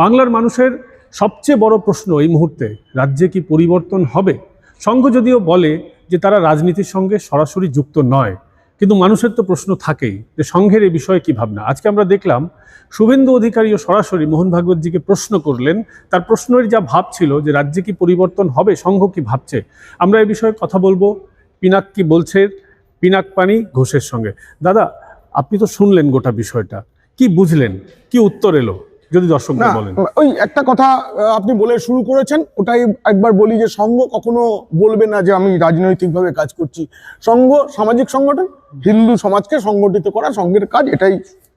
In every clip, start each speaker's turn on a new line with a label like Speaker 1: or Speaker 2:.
Speaker 1: বাংলার মানুষের সবচেয়ে বড় প্রশ্ন এই মুহূর্তে, রাজ্যে কি পরিবর্তন হবে? সংঘ যদিও বলে যে তারা রাজনীতির সঙ্গে সরাসরি যুক্ত নয়, কিন্তু মানুষের তো প্রশ্ন থাকেই যে সংঘের এই বিষয়ে কি ভাবনা। আজকে আমরা দেখলাম শুভেন্দু অধিকারীও সরাসরি মোহন ভাগবতজিকে প্রশ্ন করলেন। তার প্রশ্নের যা ভাব ছিল যে রাজ্যে কি পরিবর্তন হবে, সংঘ কি ভাবছে, আমরা এই বিষয়ে কথা বলব। পিনাক কি বলছে? পিনাক পানি ঘোষের সঙ্গে। দাদা, আপনি তো শুনলেন গোটা বিষয়টা। কি বুঝলেন? কি উত্তর এলো? যদি
Speaker 2: দর্শক
Speaker 1: বলেন।
Speaker 2: ওই একটা কথা আপনি বলে শুরু করেছেন ওটাই একবার বলি যে সংঘ কখনো বলবে না যে আমি রাজনৈতিকভাবে কাজ করছি। সংঘ সামাজিক সংগঠন হিন্দু সমাজকে সংগঠিত করা সংঘের কাজ এটাই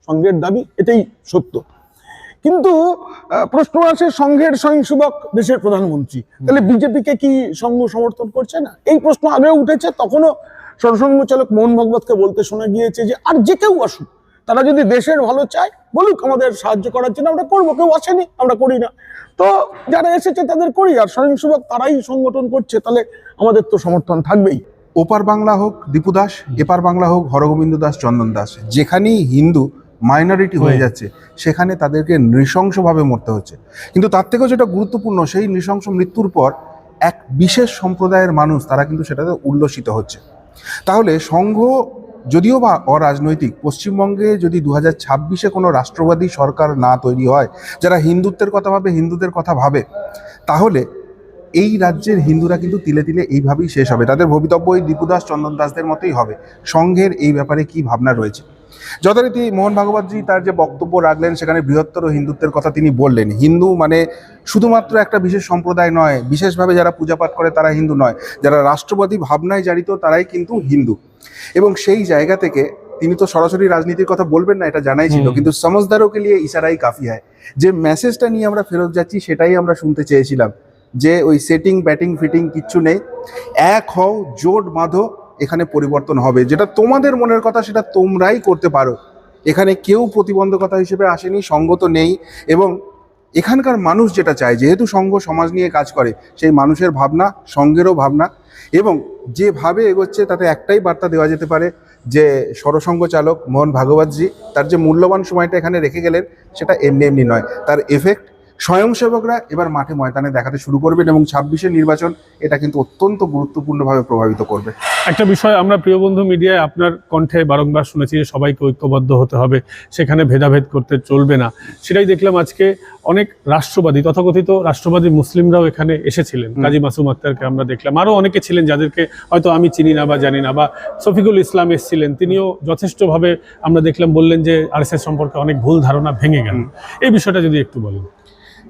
Speaker 2: সংঘের দাবি এটাই সত্য। কিন্তু প্রশ্ন আছে সংঘের স্বয়ংসেবক দেশের প্রধানমন্ত্রী। তাহলে বিজেপিকে কি সংঘ সমর্থন করছে না? এই প্রশ্ন আগেও উঠেছে তখনও সরসংঘ চালক মোহন ভগবতকে বলতে শোনা গিয়েছে যে আর যে কেউ আসুক তারা যদি দেশের ভালো চায় বলুক আমাদের সাহায্য করার জন্য আমরা করব কেউ আসেনি আমরা করি না। তো যারা এসেছে তাদের করি আর স্বয়ংসেবক তারাই সংগঠন করছে তাহলে আমাদের তো সমর্থন থাকবেই।
Speaker 3: ওপার বাংলা হোক দীপু দাস এপার বাংলা হোক হরগোবিন্দ দাস চন্দন দাস যেখানেই হিন্দু মাইনরিটি হয়ে যাচ্ছে সেখানে তাদেরকে নৃশংসভাবে মরতে হচ্ছে। কিন্তু তার থেকেও যেটা গুরুত্বপূর্ণ সেই নৃশংস মৃত্যুর পর এক বিশেষ সম্প্রদায়ের মানুষ তারা কিন্তু সেটাতে উল্লসিত হচ্ছে। তাহলে সংঘ যদিও বা অরাজনৈতিক, পশ্চিমবঙ্গে যদি দু হাজার ছাব্বিশে কোনো রাষ্ট্রবাদী সরকার না তৈরি হয়, যারা হিন্দুত্বের কথা ভাবে, হিন্দুদের কথা ভাবে, তাহলে এই রাজ্যের হিন্দুরা কিন্তু তিলে তিলে এইভাবেই শেষ হবে। তাদের ভবিতব্য এই দীপুদাস চন্দন দাসদের মতোই হবে। সংঘের এই ব্যাপারে কি ভাবনা রয়েছে? যথারীতি মোহন ভাগবতজি তার যে বক্তব্য রাখলেন সেখানে বৃহত্তর হিন্দুত্বের কথা তিনি বললেন। হিন্দু মানে শুধুমাত্র একটা বিশেষ সম্প্রদায় নয় বিশেষভাবে যারা পূজাপাঠ করে তারা হিন্দু নয় যারা রাষ্ট্রবাদী ভাবনায় জারিত তারাই কিন্তু হিন্দু। এবং সেই জায়গা থেকে তিনি তো সরাসরি রাজনীতির কথা বলবেন না এটা জানাই ছিল। কিন্তু সমজদারোকে নিয়ে ইশারাই কাফি হয়। যে মেসেজটা নিয়ে আমরা ফেরত যাচ্ছি সেটাই আমরা শুনতে চেয়েছিলাম। যে ওই সেটিং ব্যাটিং ফিটিং কিচ্ছু নেই। এক হও জোট বাঁধো এখানে পরিবর্তন হবে। যেটা তোমাদের মনের কথা, সেটা তোমরাই করতে পারো। এখানে কেউ প্রতিবন্ধকতা হিসেবে আসেনি সঙ্গত নেই এবং এখানকার মানুষ যেটা চায়, যেহেতু সংঘ সমাজ নিয়ে কাজ করে, সেই মানুষের ভাবনা, সঙ্গেরও ভাবনা এবং যেভাবে এগোচ্ছে, তাতে একটাই বার্তা দেওয়া যেতে পারে যে সরসংঘ চালক মোহন ভাগবতজি, তার যে মূল্যবান সময়টা এখানে রেখে গেলেন, সেটা এমনি এমনি নয়। তার এফেক্ট স্বয়ংসেবকরা এবার মাঠে ময়দানে দেখাতে শুরু করবেন এবং ছাব্বিশের নির্বাচন, এটা কিন্তু অত্যন্ত গুরুত্বপূর্ণভাবে প্রভাবিত করবে।
Speaker 1: একটা বিষয় আমরা প্রিয় বন্ধু মিডিয়ায় আপনার কণ্ঠে বারংবার শুনেছি যে সবাইকে ঐক্যবদ্ধ হতে হবে সেখানে ভেদাভেদ করতে চলবে না। সেটাই দেখলাম আজকে অনেক রাষ্ট্রবাদী তথাকথিত রাষ্ট্রবাদী মুসলিমরাও এখানে এসেছিলেন। কাজী মাসুম আক্তারকে আমরা দেখলাম। আরও অনেকে ছিলেন যাদেরকে হয়তো আমি চিনি না বা জানি না বা শফিকুল ইসলাম এসেছিলেন তিনিও যথেষ্টভাবে আমরা দেখলাম বললেন যে আরএসএস সম্পর্কে অনেক ভুল ধারণা ভেঙে গেল। এই বিষয়টা যদি একটু বলেন।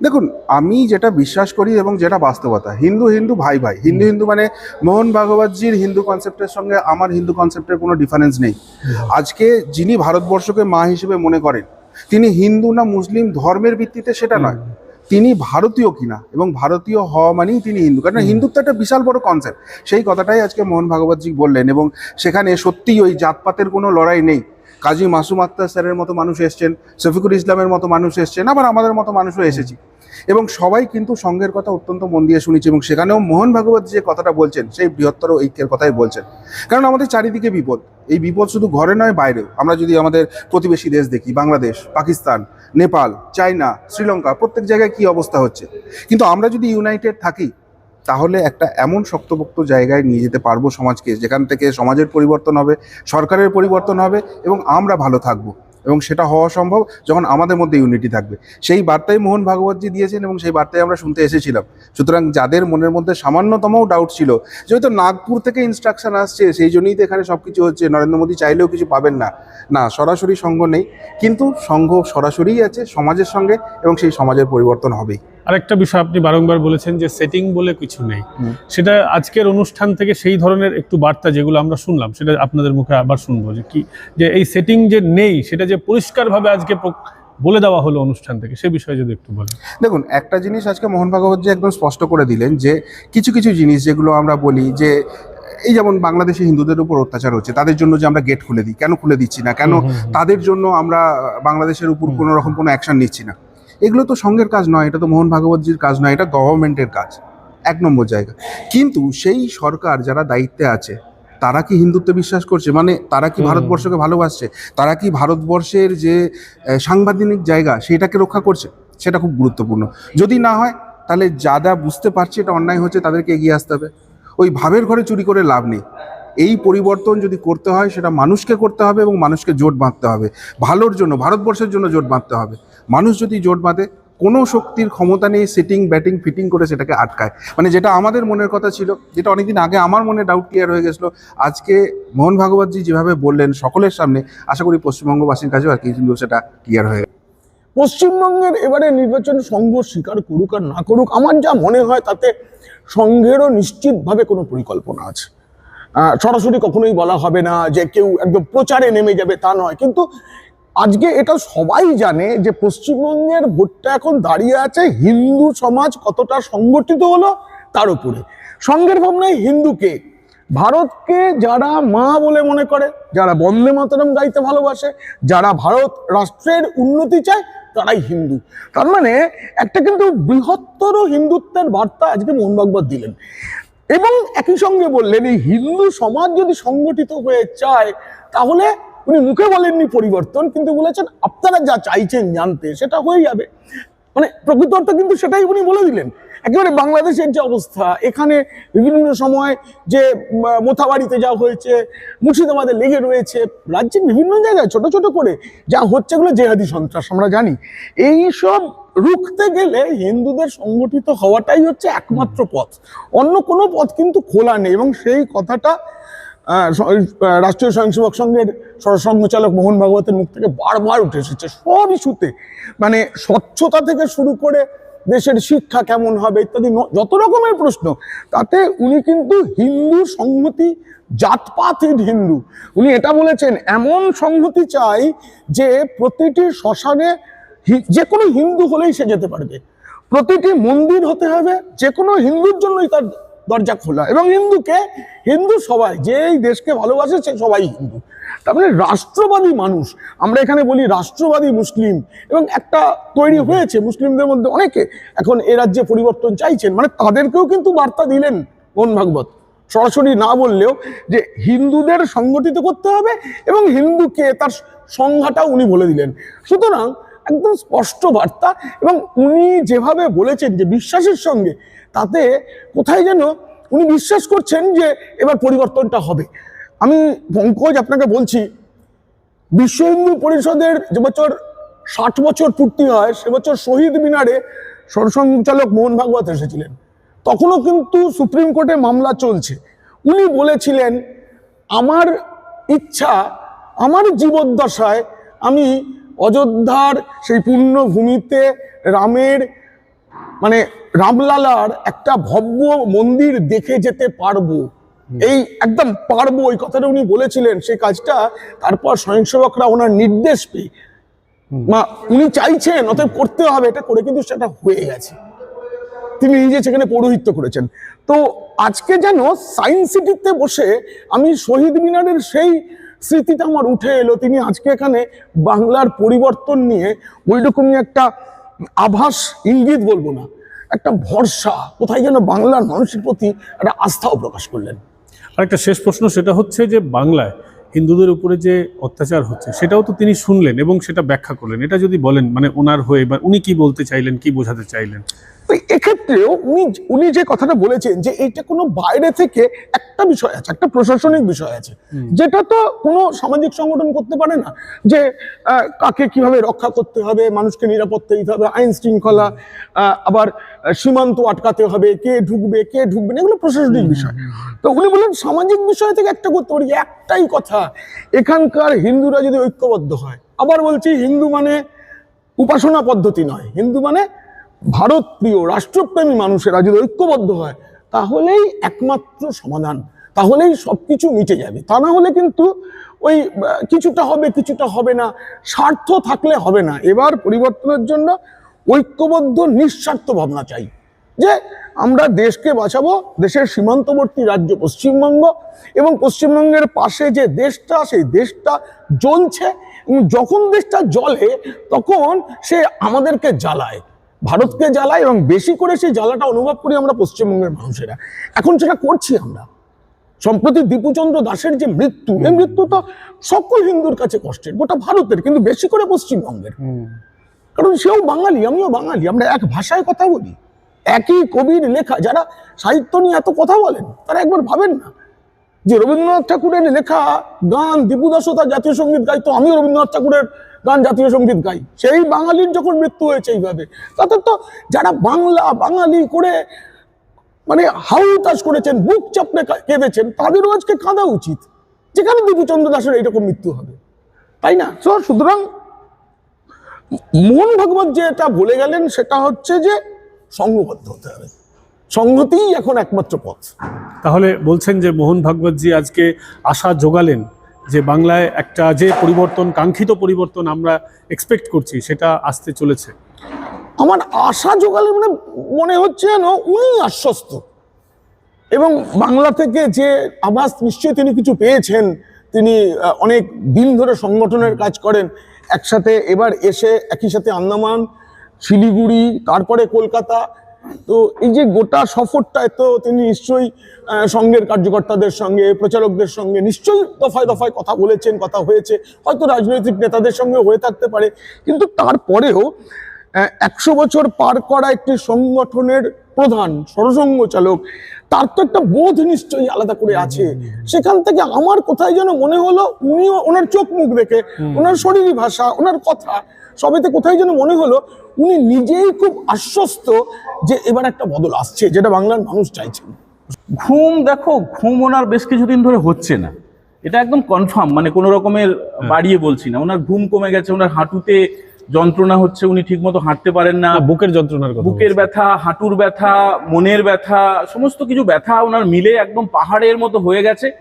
Speaker 3: দেখুন আমি যেটা বিশ্বাস করি এবং যেটা বাস্তবতা হিন্দু হিন্দু ভাই ভাই হিন্দু হিন্দু মানে মোহন ভাগবতজির হিন্দু কনসেপ্টের সঙ্গে আমার হিন্দু কনসেপ্টের কোনো ডিফারেন্স নেই। আজকে যিনি ভারতবর্ষকে মা হিসেবে মনে করেন তিনি হিন্দু না মুসলিম ধর্মের ভিত্তিতে সেটা নয় তিনি ভারতীয় কিনা এবং ভারতীয় হওয়া মানেই তিনি হিন্দু কারণ। হিন্দুত্ব একটা বিশাল বড় কনসেপ্ট সেই কথাটাই আজকে মোহন ভাগবতজি বললেন এবং সেখানে সত্যিই ওই জাতপাতের কোনো লড়াই নেই। কাজী মাসুম আক্তার স্যারের মতো মানুষ এসছেন, শফিকুল ইসলামের মতো মানুষ এসছেন, আবার আমাদের মতো মানুষও এসেছি। এবং সবাই কিন্তু সঙ্গের কথা অত্যন্ত মন দিয়ে শুনেছি এবং সেখানেও মোহন ভাগবত যে কথাটা বলছেন, সেই বৃহত্তর ঐক্যের কথাই বলছেন। কারণ আমাদের চারিদিকে বিপদ। এই বিপদ শুধু ঘরে নয়, বাইরেও। আমরা যদি আমাদের প্রতিবেশী দেশ দেখি, বাংলাদেশ, পাকিস্তান, নেপাল, চায়না, শ্রীলঙ্কা, প্রত্যেক জায়গায় কি অবস্থা হচ্ছে? কিন্তু আমরা যদি ইউনাইটেড থাকি তাহলে একটা এমন শক্তপোক্ত জায়গায় নিয়ে যেতে পারব সমাজকে, যেখান থেকে সমাজের পরিবর্তন হবে, সরকারের পরিবর্তন হবে এবং আমরা ভালো থাকব। এবং সেটা হওয়া সম্ভব যখন আমাদের মধ্যে ইউনিটি থাকবে। সেই বার্তাই মোহন ভাগবতজি দিয়েছেন এবং সেই বার্তাই আমরা শুনতে এসেছিলাম। সুতরাং যাদের মনের মধ্যে সামান্যতম ডাউট ছিল যেহেতু নাগপুর থেকে ইনস্ট্রাকশন আসছে, সেই জন্যই তো এখানে সব কিছু হচ্ছে, নরেন্দ্র মোদী চাইলেও কিছু পাবেন না। না, সরাসরি সঙ্গ নেই, কিন্তু সঙ্গ সরাসরিই আছে সমাজের সঙ্গে এবং সেই সমাজের পরিবর্তন হবেই।
Speaker 1: আরেকটা বিষয় আপনি বারংবার বলেছেন যে সেটিং বলে কিছু নেই সেটা আজকের অনুষ্ঠান থেকে সেই ধরনের একটু বার্তা যেগুলো আমরা শুনলাম সেটা আপনাদের মুখে আবার শুনব যে কি যে এই সেটিং যে নেই সেটা যে পরিষ্কারভাবে আজকে বলে দেওয়া হলো অনুষ্ঠান থেকে সে বিষয়ে যদি একটু বলেন
Speaker 3: দেখুন একটা জিনিস আজকে মোহন ভাগবত যে একদম স্পষ্ট করে দিলেন যে কিছু কিছু জিনিস যেগুলো আমরা বলি যে এই যেমন বাংলাদেশে হিন্দুদের উপর অত্যাচার হচ্ছে তাদের জন্য যে আমরা গেট খুলে দিই কেন খুলে দিচ্ছি না কেন। তাদের জন্য আমরা বাংলাদেশের উপর। কোনো রকম কোনো অ্যাকশন নিচ্ছি না এগুলো তো সঙ্গের কাজ নয় এটা তো মোহন ভাগবতজির কাজ নয় এটা গভর্নমেন্টের কাজ এক নম্বর জায়গা। কিন্তু সেই সরকার যারা দায়িত্বে আছে তারা কি হিন্দুত্বে বিশ্বাস করছে? মানে তারা কি ভারতবর্ষকে ভালোবাসছে? তারা কি ভারতবর্ষের যে সাংবিধানিক জায়গা সেটাকে রক্ষা করছে? সেটা খুব গুরুত্বপূর্ণ। যদি না হয় তাহলে যারা বুঝতে পারছে এটা অন্যায় হচ্ছে তাদেরকে এগিয়ে আসতে হবে। ওই ভাবের ঘরে চুরি করে লাভ নেই। এই পরিবর্তন যদি করতে হয় সেটা মানুষকে করতে হবে এবং মানুষকে জোট বাঁধতে হবে। ভালোর জন্য ভারতবর্ষের জন্য জোট বাঁধতে হবে। মানুষ যদি জোট বাঁধে, কোনো শক্তির ক্ষমতা নেই সিটিং ব্যাটিং ফিটিং করে সেটাকে আটকায়। মানে যেটা আমাদের মনের কথা ছিল, যেটা অনেকদিন আগে আমার মনে ডাউট ক্লিয়ার হয়ে গেছিল, আজকে মোহন ভাগবতজি যেভাবে বললেন সকলের সামনে, আশা করি পশ্চিমবঙ্গবাসীর কাছেও আর কি কিন্তু সেটা ক্লিয়ার হয়ে
Speaker 2: পশ্চিমবঙ্গের এবারে নির্বাচন সংঘ স্বীকার করুক আর না করুক, আমার যা মনে হয় তাতে সংঘেরও নিশ্চিতভাবে কোনো পরিকল্পনা আছে। সরাসরি কখনোই বলা হবে না যে কেউ একদম প্রচারে নেমে যাবে তা নয়, কিন্তু আজকে এটা সবাই জানে যে পশ্চিমবঙ্গের ভোটটা এখন দাঁড়িয়ে আছে হিন্দু সমাজ কতটা সংগঠিত হলো তার উপরে। সঙ্গের ভাবনায় হিন্দুকে ভারতকে যারা মা বলে মনে করে, যারা বন্দে মাতরম গাইতে ভালোবাসে, যারা ভারত রাষ্ট্রের উন্নতি চায়, তারাই হিন্দু। তার মানে একটা কিন্তু বৃহত্তর হিন্দুত্বের বার্তা আজকে মোহন ভাগবত দিলেন। এবং একই সঙ্গে বললেন, এই হিন্দু সমাজ যদি সংগঠিত হয়ে চায়, তাহলে উনি মুখে বলেননি পরিবর্তন, কিন্তু বলেছেন আপনারা যা চাইছেন জানতে, সেটা হয়ে যাবে। মানে প্রকৃত অর্থে কিন্তু সেটাই উনি বলে দিলেন। একেবারে বাংলাদেশের যে অবস্থা, এখানে বিভিন্ন সময় যে মোথাবাড়িতে যা হয়েছে মুর্শিদাবাদে লেগে রয়েছে, রাজ্যের বিভিন্ন জায়গায় ছোট ছোট করে যা হচ্ছে এগুলো জেহাদি সন্ত্রাস, আমরা জানি। এই সব রুখতে গেলে হিন্দুদের সংগঠিত হওয়াটাই হচ্ছে একমাত্র পথ। অন্য কোনো পথ কিন্তু খোলা নেই, এবং সেই কথাটা রাষ্ট্রীয় স্বয়ংসেবক সংঘের সরসংঘচালক মোহন ভাগবতের মুখ থেকে বারবার উঠে এসেছে সব ইস্যুতে। মানে স্বচ্ছতা থেকে শুরু করে দেশের শিক্ষা কেমন হবে ইত্যাদি যত রকমের প্রশ্ন, তাতে উনি কিন্তু হিন্দু সংহতি জাতপাতহীন হিন্দু। উনি এটা বলেছেন, এমন সংহতি চাই যে প্রতিটি শ্মশানে যে কোনো হিন্দু হলেই সে যেতে পারবে। প্রতিটি মন্দির হতে হবে, যে কোনো হিন্দুর জন্যই তার দরজা খোলা। এবং হিন্দুকে, হিন্দু সবাই যে এই দেশকে ভালোবাসে সে সবাই হিন্দু। তার মানে রাষ্ট্রবাদী মানুষ, আমরা এখানে বলি রাষ্ট্রবাদী মুসলিম। এবং একটা তৈরি হয়েছে, মুসলিমদের মধ্যে অনেকে এখন এ রাজ্যে পরিবর্তন চাইছেন। মানে তাদেরকেও কিন্তু বার্তা দিলেন মোহন ভাগবত। সরাসরি না বললেও যে হিন্দুদের সংগঠিত করতে হবে এবং হিন্দুকে তার সংজ্ঞাটাও উনি বলে দিলেন। সুতরাং একদম স্পষ্ট বার্তা এবং উনি যেভাবে বলেছেন যে বিশ্বাসের সঙ্গে তাতে কোথায় যেন উনি বিশ্বাস করছেন যে এবার পরিবর্তনটা হবে। আমি পঙ্কজ আপনাকে বলছি, বিশ্ব হিন্দু পরিষদের যে বছর ষাট বছর পূর্তি হয়, সে বছর শহীদ মিনারে সরসংচালক মোহন ভাগবত এসেছিলেন। তখনও কিন্তু সুপ্রিম কোর্টে মামলা চলছে। উনি বলেছিলেন, আমার ইচ্ছা, আমার জীবদ্দশায় আমি অযোধ্যার সেই পুণ্যভূমিতে রামের মানে রামলালার একটা ভব্য মন্দির দেখে যেতে পারব। এই একদম পারব ওই কথাটা উনি বলেছিলেন সেই কাজটা। তারপর স্বয়ংসেবকরা ওনার নির্দেশ পেয়ে। মা উনি চাইছেন অতএব করতে হবে এটা করে কিন্তু সেটা হয়ে গেছে। তিনি নিজে সেখানে পৌরোহিত্য করেছেন। তো আজকে যেন সায়েন্স সিটিতে বসে আমি শহীদ মিনারের সেই স্মৃতিটা আমার উঠে এলো। তিনি আজকে এখানে বাংলার পরিবর্তন নিয়ে ওই রকমই একটা আভাস ইঙ্গিত বলব না একটা ভরসা, কোথায় যেন বাংলার মানুষের প্রতি একটা আস্থাও প্রকাশ করলেন।
Speaker 1: আর একটা শেষ প্রশ্ন, সেটা হচ্ছে যে বাংলায় হিন্দুদের উপরে যে অত্যাচার হচ্ছে, সেটাও তো তিনি শুনলেন এবং সেটা ব্যাখ্যা করলেন। এটা যদি বলেন মানে ওনার হয়ে বা উনি কি বলতে চাইলেন, কি বোঝাতে চাইলেন?
Speaker 2: তো এক্ষেত্রেও উনি উনি যে কথাটা বলেছেন যে এটা কোনো বাইরে থেকে একটা বিষয় আছে একটা প্রশাসনিক বিষয় আছে যেটা তো কোনো সামাজিক সংগঠন করতে পারে না যে কাকে কীভাবে রক্ষা করতে হবে মানুষকে নিরাপত্তা দিতে হবে আইন শৃঙ্খলা আবার সীমান্ত আটকাতে হবে কে ঢুকবে কে ঢুকবে না এগুলো প্রশাসনিক বিষয়। তো উনি বললেন সামাজিক বিষয় থেকে একটা করতে পারি একটাই কথা এখানকার হিন্দুরা যদি ঐক্যবদ্ধ হয় আবার বলছি হিন্দু মানে উপাসনা পদ্ধতি নয় হিন্দু মানে ভারত প্রিয় রাষ্ট্রপ্রেমী মানুষেরা যদি ঐক্যবদ্ধ হয়, তাহলেই একমাত্র সমাধান, তাহলেই সব কিছু মিটে যাবে। তা না হলে কিন্তু ওই কিছুটা হবে কিছুটা হবে না, স্বার্থ থাকলে হবে না। এবার পরিবর্তনের জন্য ঐক্যবদ্ধ, নিঃস্বার্থ ভাবনা চাই যে আমরা দেশকে বাঁচাবো, দেশের সীমান্তবর্তী রাজ্য পশ্চিমবঙ্গ এবং পশ্চিমবঙ্গের পাশে যে দেশটা, সেই দেশটা জ্বলছে যখন দেশটা জ্বলে, তখন সে আমাদেরকে জ্বালায়। ভারতকে জ্বালায় এবং বেশি করে সেই জ্বালাটা অনুভব করি আমরা পশ্চিমবঙ্গের মানুষেরা। এখন সেটা করছি আমরা। সম্প্রতি দীপুচন্দ্র দাসের যে মৃত্যু এই মৃত্যু তো সকল হিন্দুর কাছে কষ্টের গোটা ভারতের কিন্তু বেশি করে পশ্চিমবঙ্গের। কারণ সেও বাঙালি আমিও বাঙালি আমরা এক ভাষায় কথা বলি। একই কবির লেখা যারা সাহিত্য নিয়ে এত কথা বলেন তারা একবার ভাবেন না যে রবীন্দ্রনাথ ঠাকুরের লেখা গান দীপু দাসও তার জাতীয় সংগীত গাইতো আমিও রবীন্দ্রনাথ ঠাকুরের গান, জাতীয় সংগীত গাই। সেই বাঙালির যখন মৃত্যু হয়েছে এইভাবে তাদের তো যারা বাংলা, বাঙালি করে মানে হাউতাস করেছেন, বুক চাপড়ে কেঁদেছেন, তাদেরও আজকে কাঁদা উচিত। যেখানে দীপুচন্দ্র দাসের এইরকম মৃত্যু হবে। তাই না? তো সুতরাং মোহন ভাগবত যে এটা বলে গেলেন, সেটা হচ্ছে যে সংঘবদ্ধ হতে হবে। সংহতিই এখন একমাত্র পথ।
Speaker 1: তাহলে বলছেন যে মোহন ভাগবতজি আজকে আশা জোগালেন যে বাংলায় একটা যে পরিবর্তন, কাঙ্ক্ষিত পরিবর্তন আমরা এক্সপেক্ট করছি, সেটা আসতে চলেছে।
Speaker 2: আমার আশা যোগালে মানে মনে হচ্ছে যেন উনি আশ্বস্ত। এবং বাংলা থেকে যে আবাস নিশ্চয়ই তিনি কিছু পেয়েছেন, তিনি অনেক দিন ধরে সংগঠনের কাজ করেন, একসাথে এবার এসে একই সাথে আন্দামান, শিলিগুড়ি, তারপরে কলকাতা তো এই যে গোটা সফরটায় তো তিনি নিশ্চয়ই সংঘের কার্যকর্তাদের সঙ্গে প্রচারকদের সঙ্গে নিশ্চয়ই দফায় দফায় কথা বলেছেন কথা হয়েছে। হয়তো রাজনৈতিক নেতাদের সঙ্গে হয়ে থাকতে পারে। কিন্তু তারপরেও একশো বছর পার করা একটি সংগঠনের প্রধান সরসঙ্গ চালক তার তো একটা বোধ নিশ্চয়ই আলাদা করে আছে। সেখান থেকে আমার কোথায় যেন মনে হলো উনিও ওনার চোখ মুখ দেখে ওনার শরীরী ভাষা ওনার কথা সবেতে কোথায় যেন মনে হলো উনি নিজেই খুব আশ্বস্ত যে এবার একটা বদল আসছে যেটা বাংলার মানুষ চাইছেন
Speaker 4: ঘুম দেখো ঘুম ওনার বেশ কিছুদিন ধরে হচ্ছে না। এটা একদম কনফার্ম মানে কোনো রকমের বাড়িয়ে বলছি না। ওনার ঘুম কমে গেছে ওনার হাঁটুতে যন্ত্রণা হচ্ছে উনি ঠিকমতো হাঁটতে পারেন না।
Speaker 1: না, বুকের যন্ত্রণার
Speaker 4: বুকের ব্যথা হাঁটুর ব্যথা মনের ব্যথা সমস্ত কিছু ব্যথা ওনার মিলে একদম পাহাড়ের মতো হয়ে গেছে।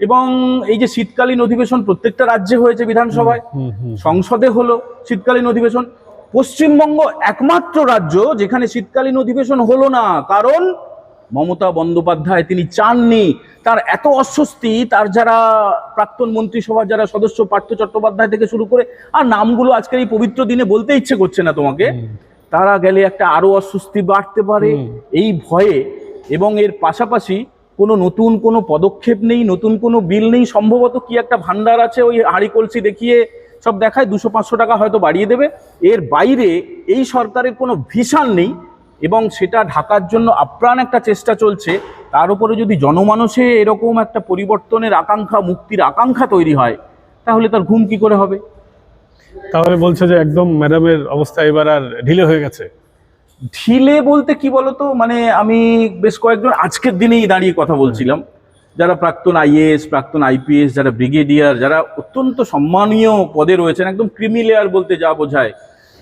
Speaker 4: এবং এই যে শীতকালীন অধিবেশন প্রত্যেকটা রাজ্যে হয়েছে বিধানসভায়। সংসদে হলো শীতকালীন অধিবেশন। পশ্চিমবঙ্গ একমাত্র রাজ্য যেখানে শীতকালীন অধিবেশন হলো না। কারণ মমতা বন্দ্যোপাধ্যায় তিনি চাননি। তার এত অস্বস্তি তার যারা প্রাক্তন মন্ত্রিসভার যারা সদস্য পার্থ চট্টোপাধ্যায় থেকে শুরু করে আর নামগুলো আজকের এই পবিত্র দিনে বলতে ইচ্ছে করছে না তোমাকে। তারা গেলে একটা আরও অস্বস্তি বাড়তে পারে। এই ভয়ে এবং এর পাশাপাশি কোনো নতুন কোনো পদক্ষেপ নেই নতুন কোনো বিল নেই। সম্ভবত কি একটা ভান্ডার আছে ওই হাঁড়ি কলসি দেখিয়ে সব দেখায় দুশো পাঁচশো টাকা হয়তো বাড়িয়ে দেবে। এর বাইরে এই সরকারের কোনো ভিশন নেই এবং সেটা ঢাকার জন্য আপ্রাণ একটা চেষ্টা চলছে। তার উপরে যদি জনমানসে এরকম একটা পরিবর্তনের আকাঙ্ক্ষা মুক্তির আকাঙ্ক্ষা তৈরি হয় তাহলে তার ঘুম কি করে হবে?
Speaker 1: তাহলে বলছে যে একদম ম্যাডামের অবস্থা এবার আর ঢিলে হয়ে গেছে।
Speaker 4: ঢিলে বলতে কি বলতো? মানে আমি বেশ কয়েকজন আজকের দিনেই দাঁড়িয়ে কথা বলছিলাম। যারা প্রাক্তন আইএএস প্রাক্তন আইপিএস যারা ব্রিগেডিয়ার যারা অত্যন্ত সম্মানীয় পদে রয়েছেন একদম ক্রিমি লেয়ার বলতে যা বোঝায়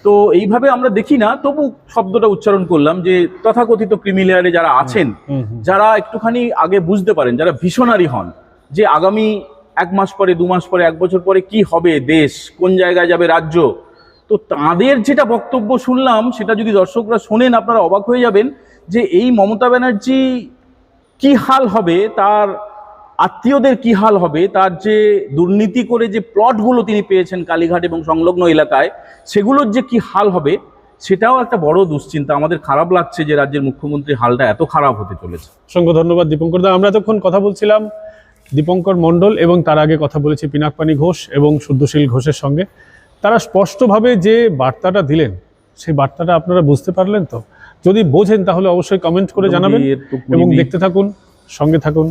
Speaker 4: তো এইভাবে আমরা দেখি না তবু শব্দটা উচ্চারণ করলাম যে তথাকথিত ক্রিমি লেয়ারে যারা আছেন। যারা একটুখানি আগে বুঝতে পারেন যারা ভীষণারি হন যে আগামী এক মাস পরে দু মাস পরে এক বছর পরে কি হবে দেশ কোন জায়গায় যাবে রাজ্য তো তাদের যেটা বক্তব্য শুনলাম সেটা যদি দর্শকরা শোনেন আপনারা অবাক হয়ে যাবেন যে এই মমতা ব্যানার্জি কি হাল হবে, তার আত্মীয়দের কি হাল হবে, তার যে দুর্নীতি করে যে প্লটগুলো তিনি পেয়েছেন কালীঘাট এবং সংলগ্ন এলাকায়, সেগুলোর যে কি হাল হবে, সেটাও একটা বড় দুশ্চিন্তা। আমাদের খারাপ লাগছে যে রাজ্যের মুখ্যমন্ত্রীর হালটা এত খারাপ হতে চলেছে।
Speaker 1: অসংখ্য ধন্যবাদ, দীপঙ্কর দা। আমরা এতক্ষণ কথা বলছিলাম দীপঙ্কর মণ্ডল এবং তার আগে কথা বলেছি পিনাকপানি ঘোষ এবং শুদ্ধশীল ঘোষের সঙ্গে। তারা স্পষ্টভাবে যে বার্তাটা দিলেন, সেই বার্তাটা আপনারা বুঝতে পারলেন তো? যদি বোঝেন তাহলে অবশ্যই কমেন্ট করে জানাবেন এবং। দেখতে থাকুন সঙ্গে থাকুন